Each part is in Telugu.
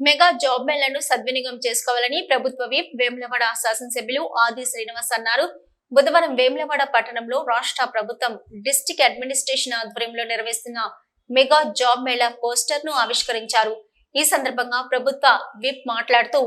మెగా జాబ్ మేళను సద్వినియోగం చేసుకోవాలని ప్రభుత్వ విప్ వేములవాడ శాసనసభ్యులు ఆది శ్రీనివాస్ అన్నారు. బుధవారం వేములవాడ పట్టణంలో రాష్ట్ర ప్రభుత్వం డిస్టిక్ అడ్మినిస్ట్రేషన్ ఆధ్వర్యంలో నిర్వహిస్తున్న మెగా జాబ్ మేళా పోస్టర్ను ఆవిష్కరించారు. ఈ సందర్భంగా ప్రభుత్వ విప్ మాట్లాడుతూ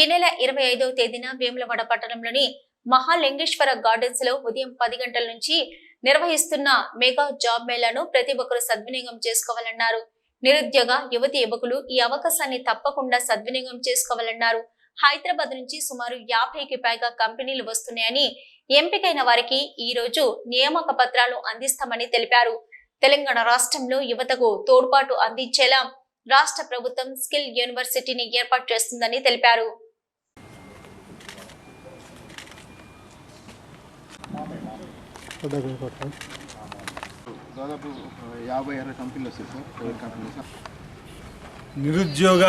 ఈ నెల ఇరవై ఐదవ తేదీన వేములవాడ పట్టణంలోని మహాలింగేశ్వర గార్డెన్స్లో ఉదయం పది గంటల నుంచి నిర్వహిస్తున్న మెగా జాబ్ మేళాను ప్రతి ఒక్కరూ సద్వినియోగం చేసుకోవాలన్నారు. నిరుద్యోగ యువతి యువకులు ఈ అవకాశాన్ని తప్పకుండా సద్వినియోగం చేసుకోవాలన్నారు. హైదరాబాద్ నుంచి సుమారు యాభైకి పైగా కంపెనీలు వస్తున్నాయని ఎంపికైన వారికి ఈ రోజు నియామక పత్రాలు అందిస్తామని తెలిపారు. తెలంగాణ రాష్ట్రంలో యువతకు తోడ్పాటు అందించేలా రాష్ట్ర ప్రభుత్వం స్కిల్ యూనివర్సిటీని ఏర్పాటు చేస్తుందని తెలిపారు. దాదాపు యాభై అరవై కంపెనీలు వస్తాయి సార్ ప్రైవేట్ కంపెనీస్ నిరుద్యోగ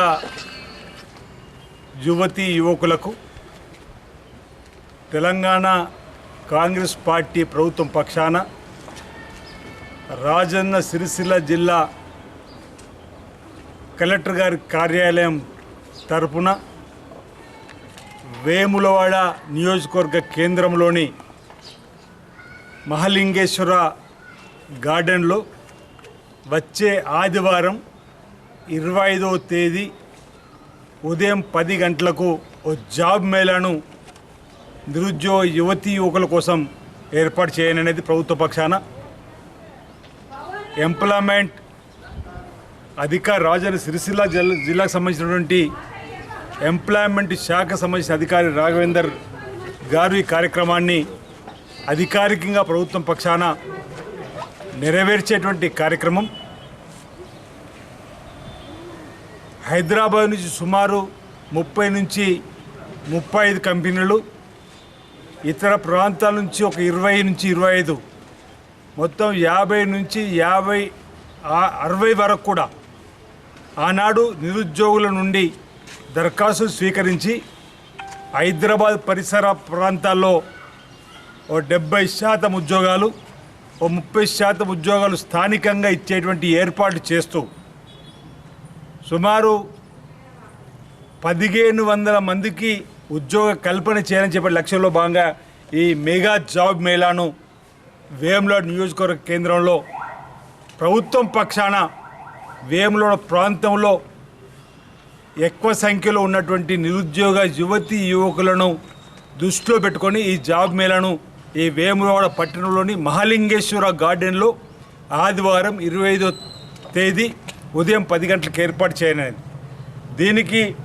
యువతి యువకులకు తెలంగాణ కాంగ్రెస్ పార్టీ ప్రభుత్వం పక్షాన రాజన్న సిరిసిల్ల జిల్లా కలెక్టర్ గారి కార్యాలయం తరపున వేములవాడ నియోజకవర్గ కేంద్రంలోని మహలింగేశ్వర గార్డెన్లో వచ్చే ఆదివారం ఇరవై ఐదవ తేదీ ఉదయం పది గంటలకు ఓ జాబ్ మేళాను నిరుద్యోగ యువతీ యువకుల కోసం ఏర్పాటు చేయననేది ప్రభుత్వ పక్షాన. ఎంప్లాయ్మెంట్ అధికారి రాజన్న సిరిసిల్ల జిల్లా జిల్లాకు సంబంధించినటువంటి ఎంప్లాయ్మెంట్ శాఖ సంబంధించిన అధికారి రాఘవేందర్ గారు ఈ కార్యక్రమాన్ని అధికారికంగా ప్రభుత్వం పక్షాన నెరవేర్చేటువంటి కార్యక్రమం హైదరాబాద్ నుంచి సుమారు ముప్పై నుంచి ముప్పై ఐదు కంపెనీలు ఇతర ప్రాంతాల నుంచి ఒక ఇరవై నుంచి ఇరవై ఐదు మొత్తం యాభై నుంచి యాభై అరవై వరకు కూడా ఆనాడు నిరుద్యోగుల నుండి దరఖాస్తులు స్వీకరించి హైదరాబాద్ పరిసర ప్రాంతాల్లో ఓ డెబ్బై శాతం ఉద్యోగాలు ఓ ముప్పై శాతం ఉద్యోగాలు స్థానికంగా ఇచ్చేటువంటి ఏర్పాటు చేస్తూ సుమారు పదిహేను వందల మందికి ఉద్యోగ కల్పన చేయాలని చెప్పే లక్ష్యంలో భాగంగా ఈ మెగా జాబ్ మేళాను వేములాడ్ నియోజకవర్గ కేంద్రంలో ప్రభుత్వం పక్షాన వేములవాడ ప్రాంతంలో ఎక్కువ సంఖ్యలో ఉన్నటువంటి నిరుద్యోగ యువతి యువకులను దృష్టిలో పెట్టుకొని ఈ జాబ్ మేళాను ఈ వేములవాడ పట్టణంలోని మహాలింగేశ్వర గార్డెన్లో ఆదివారం ఇరవై ఐదో తేదీ ఉదయం పది గంటలకు ఏర్పాటు చేయనది. దీనికి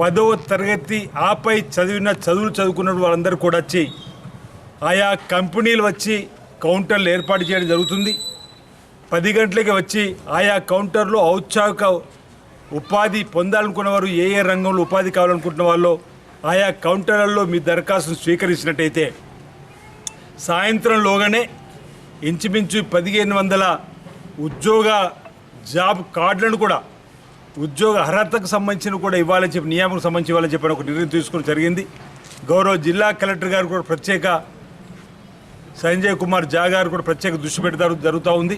పదవ తరగతి ఆపై చదివిన చదువులు చదువుకున్న వాళ్ళందరూ కూడా వచ్చి ఆయా కంపెనీలు వచ్చి కౌంటర్లు ఏర్పాటు చేయడం జరుగుతుంది. పది గంటలకి వచ్చి ఆయా కౌంటర్లో ఔత్సాహిక ఉపాధి పొందాలనుకున్న వారు ఏ ఏ రంగంలో ఉపాధి కావాలనుకుంటున్న వాళ్ళు ఆయా కౌంటర్లలో మీ దరఖాస్తును స్వీకరించినట్టయితే సాయంత్రంలోగానే ఇంచుమించు పదిహేను వందల ఉద్యోగ జాబ్ కార్డులను కూడా ఉద్యోగ అర్హతకు సంబంధించిన కూడా ఇవ్వాలని చెప్పి నియామకు సంబంధించి ఇవ్వాలని చెప్పిన ఒక నిర్ణయం తీసుకోవడం జరిగింది. గౌరవ జిల్లా కలెక్టర్ గారు కూడా ప్రత్యేక సంజయ్ కుమార్ జా గారు కూడా ప్రత్యేక దృష్టి పెడతారు జరుగుతూ ఉంది.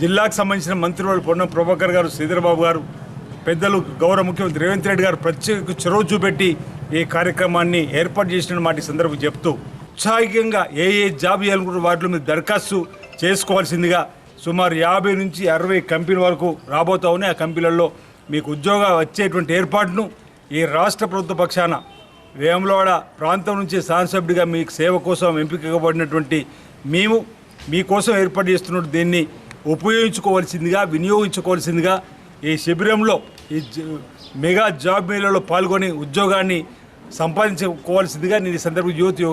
జిల్లాకు సంబంధించిన మంత్రులు పొన్నం ప్రభాకర్ గారు శ్రీధరబాబు గారు పెద్దలు గౌరవ ముఖ్యమంత్రి రేవంత్ రెడ్డి గారు ప్రత్యేక చొరవ చూపెట్టి ఈ కార్యక్రమాన్ని ఏర్పాటు చేసిన మాట సందర్భం చెప్తూ ఉత్సాహికంగా ఏ ఏ జాబ్ చేయాలనుకుంటున్న వాటిలో మీరు దరఖాస్తు చేసుకోవాల్సిందిగా సుమారు యాభై నుంచి అరవై కంపెనీల వరకు రాబోతా ఉన్నాయి. ఆ కంపెనీలలో మీకు ఉద్యోగ వచ్చేటువంటి ఏర్పాటును ఈ రాష్ట్ర ప్రభుత్వ పక్షాన వేములవాడ ప్రాంతం నుంచి శాసనసభ్యుడిగా మీకు సేవ కోసం ఎంపికబడినటువంటి మేము మీకోసం ఏర్పాటు చేస్తున్న దీన్ని ఉపయోగించుకోవాల్సిందిగా వినియోగించుకోవాల్సిందిగా ఈ శిబిరంలో ఈ మెగా జాబ్ మేళలో పాల్గొని ఉద్యోగాన్ని సంపాదించుకోవాల్సిందిగా నేను ఈ సందర్భంగా యువతి